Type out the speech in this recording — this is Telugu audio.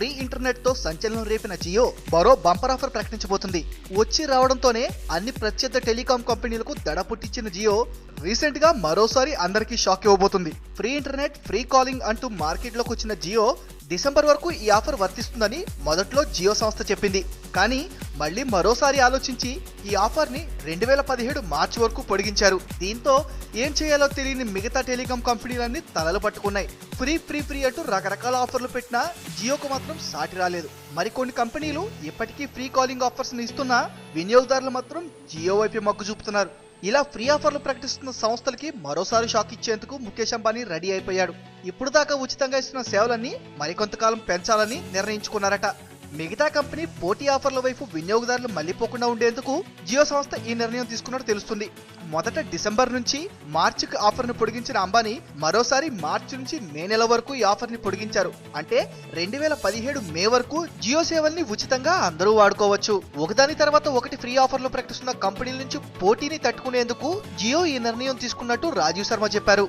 ఫ్రీ ఇంటర్నెట్తో సంచలనం రేపిన జియో మరో బంపర్ ఆఫర్ ప్రకటించబోతుంది. వచ్చి రావడంతోనే అన్ని ప్రత్యర్థ టెలికాం కంపెనీలకు దడ పుట్టించిన జియో రీసెంట్గా మరోసారి అందరికీ షాక్ ఇవ్వబోతుంది. ఫ్రీ ఇంటర్నెట్ ఫ్రీ కాలింగ్ అంటూ మార్కెట్లోకి వచ్చిన జియో డిసెంబర్ వరకు ఈ ఆఫర్ వర్తిస్తుందని మొదట్లో జియో సంస్థ చెప్పింది. కానీ మళ్ళీ మరోసారి ఆలోచించి ఈ ఆఫర్ని రెండు వేల పదిహేడు మార్చి వరకు పొడిగించారు. దీంతో ఏం చేయాలో తెలియని మిగతా టెలికాం కంపెనీలన్నీ తలలు పట్టుకున్నాయి. ఫ్రీ ఫ్రీ ఫ్రీ అంటూ రకరకాల ఆఫర్లు పెట్టినా జియోకు మాత్రం సాటి రాలేదు. మరికొన్ని కంపెనీలు ఇప్పటికీ ఫ్రీ కాలింగ్ ఆఫర్స్ని ఇస్తున్నా వినియోగదారులు మాత్రం జియో వైపు మగ్గు చూపుతున్నారు. ఇలా ఫ్రీ ఆఫర్లు ప్రకటిస్తున్న సంస్థలకి మరోసారి షాక్ ఇచ్చేందుకు ముఖేష్ అంబానీ రెడీ అయిపోయాడు. ఇప్పుడు దాకా ఉచితంగా ఇస్తున్న సేవలన్నీ మరికొంతకాలం పెంచాలని నిర్ణయించుకున్నారట. మిగతా కంపెనీ పోటీ ఆఫర్ల వైపు వినియోగదారులు మళ్ళిపోకుండా ఉండేందుకు జియో సంస్థ ఈ నిర్ణయం తీసుకున్నట్టు తెలుస్తుంది. మొదట డిసెంబర్ నుంచి మార్చికి ఆఫర్ను పొడిగించిన అంబానీ మరోసారి మార్చి నుంచి మే నెల వరకు ఈ ఆఫర్ని పొడిగించారు. అంటే రెండు వేల పదిహేడు మే వరకు జియో సేవల్ని ఉచితంగా అందరూ వాడుకోవచ్చు. ఒకదాని తర్వాత ఒకటి ఫ్రీ ఆఫర్లు ప్రకటిస్తున్న కంపెనీల నుంచి పోటీని తట్టుకునేందుకు జియో ఈ నిర్ణయం తీసుకున్నట్టు రాజీవ్ శర్మ చెప్పారు.